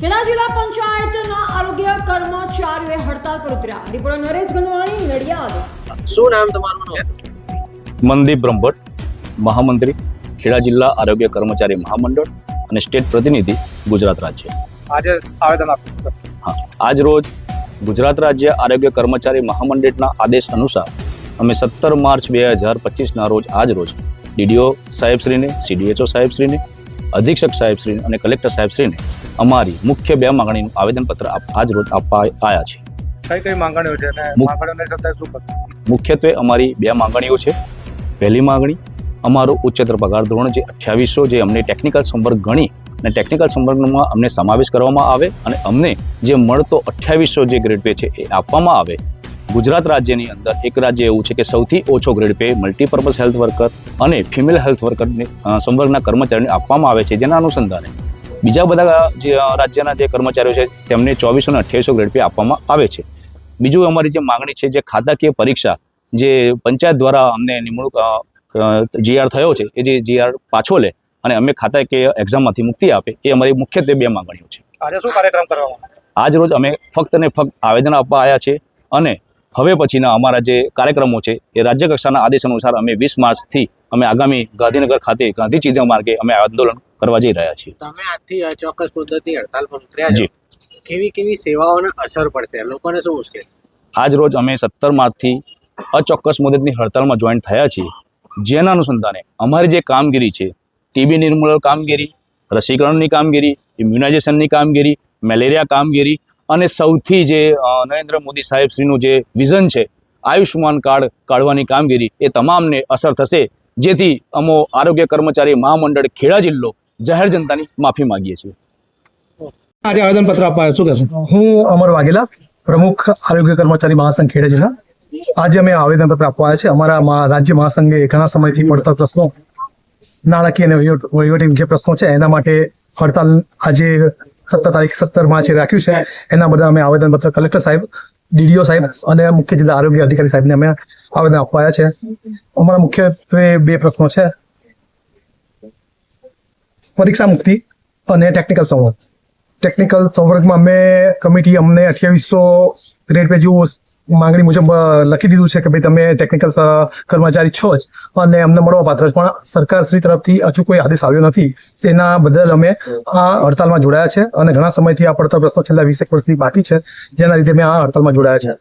ખેડા જિલ્લા પંચાયતના આરોગ્ય કર્મચારીઓએ હડતાલ પર ઉતર્યા. રિપોર્ટર નરેશ ગનવાણી નડિયાદ. શું નામ તમારું? મનદીપ બ્રહ્મભટ્ટ મહામંત્રી ખેડા જિલ્લા આરોગ્ય કર્મચારી મહામંડળ અને સ્ટેટ પ્રતિનિધિ ગુજરાત રાજ્ય. આજે આવેદન આપ્યું હા આજ રોજ ગુજરાત રાજ્ય આરોગ્ય કર્મચારી મહામંડળના આદેશ અનુસાર અમે સત્તર માર્ચ બે હજાર પચીસના રોજ આજ રોજ ડીડીઓ સાહેબશ્રીને સીડીએચઓ સાહેબશ્રીને અધિક્ષક સાહેબશ્રી અને કલેક્ટર સાહેબશ્રીને અમારી મુખ્ય બે માંગણીનું આવેદનપત્ર આજ રોજ આપવા આવ્યા છે કઈ કઈ માંગણીઓ મુખ્યત્વે અમારી બે માંગણીઓ છે. પહેલી માંગણી અમારો ઉચ્ચતર પગાર ધોરણ જે અઠ્યાવીસો જે અમને ટેકનિકલ સંપર્ક ગણી અને ટેકનિકલ સંપર્કમાં અમને સમાવેશ કરવામાં આવે અને અમને જે મળતો અઠ્યાવીસો જે ગ્રેડ પે છે એ આપવામાં આવે ગુજરાત રાજ્યની અંદર એક રાજ્ય એવું છે કે સૌથી ઓછો grade pay multipurpose health worker અને ફિમેલ હેલ્થ વર્કરને સંવર્ગના કર્મચારીઓને આપવામાં આવે છે જેના અનુસંધાને. બીજા બધા જે રાજ્યના જે કર્મચારીઓ છે તેમને ચોવીસો અને અઠ્યાવીસો ગ્રેડ પે આપવામાં આવે છે. બીજું અમારી જે માંગણી છે જે ખાતાકીય પરીક્ષા જે પંચાયત દ્વારા અમને નિમણૂક જીઆર થયો છે એ જે જીઆર પાછો લે અને અમે ખાતાકીય એક્ઝામમાંથી મુક્તિ આપે એ અમારી મુખ્યત્વે બે માંગણીઓ છે. આજે શું કાર્યક્રમ કરવામાં આજ રોજ અમે ફક્ત ને ફક્ત આવેદન આપવા આવ્યા છે અને હવે પછીના અમારા જે કાર્યક્રમો છે એ રાજ્ય કક્ષાના આદેશ અનુસાર અમે વીસ માર્ચથી અમે આગામી ગાંધીનગર ખાતે ગાંધી ચિંતન માર્ગે અમે આંદોલન કરવા જઈ રહ્યા છીએ. તમે આજથી ચોક્કસ મુદ્દતની હડતાલ પર ઉતર્યા જી. કેવી કેવી સેવાઓને અસર પડશે? લોકોને શું મુશ્કેલ? આજ રોજ અમે સત્તર માર્ચથી અચોક્કસ મુદતની હડતાલમાં જોઈન્ટ થયા છીએ. જેના અનુસંધાને અમારી જે કામગીરી છે ટીબી નિર્મૂલન કામગીરી રસીકરણની કામગીરી ઇમ્યુનાઇઝેશનની કામગીરી મેલેરિયા કામગીરી અને સૌથી જે નરેન્દ્ર મોદી સાહેબશ્રીનું જે વિઝન છે આયુષ્યમાન કાર્ડ કાઢવાની કામગીરી એ તમામને અસર થશે. જેથી અમો આરોગ્ય કર્મચારી મહામંડળ ખેડા જિલ્લો જાહેર જનતાની માફી માંગીએ છીએ. આજે આવેદનપત્ર આપવા શું કહેશો? હું અમર વાઘેલા પ્રમુખ આરોગ્ય કર્મચારી મહાસંઘ ખેડા જિલ્લા. આજે અમે આવેદનપત્ર આપવા આવ્યા છે અમારા રાજ્ય મહાસંઘે ઘણા સમયથી પડતા પ્રશ્નો નાણાકીય અને વહીવટી જે પ્રશ્નો છે એના માટે હડતાલ આજે સત્તર તારીખ સત્તર છે રાખ્યું છે. એના બધા અમે આવેદનપત્ર કલેક્ટર સાહેબ, ડીડીઓ સાહેબ અને મુખ્ય જિલ્લા આરોગ્ય અધિકારી સાહેબને અમે આવેદન આપવા છે. અમારા મુખ્યત્વે બે પ્રશ્નો છે. પરીક્ષા મુક્તિ અને ટેકનિકલ સંવર્ગ. ટેકનિકલ સંવર્ગમાં અમે કમિટી અમને અઠ્યાવીસો ગ્રેડ પે જેવું માંગણી મુજબ લખી દીધું છે કે ભાઈ તમે ટેકનિકલ કર્મચારી છો જ. અને અમને મળવા પાત્ર પણ સરકાર શ્રી તરફથી હજુ કોઈ આદેશ આવ્યો નથી. તેના બદલ અમે આ હડતાલમાં જોડાયા છે. અને ઘણા સમયથી આ પડતર પ્રશ્નો છેલ્લા વીસેક વર્ષથી બાકી છે. જેના લીધે અમે આ હડતાલમાં જોડાયા છે.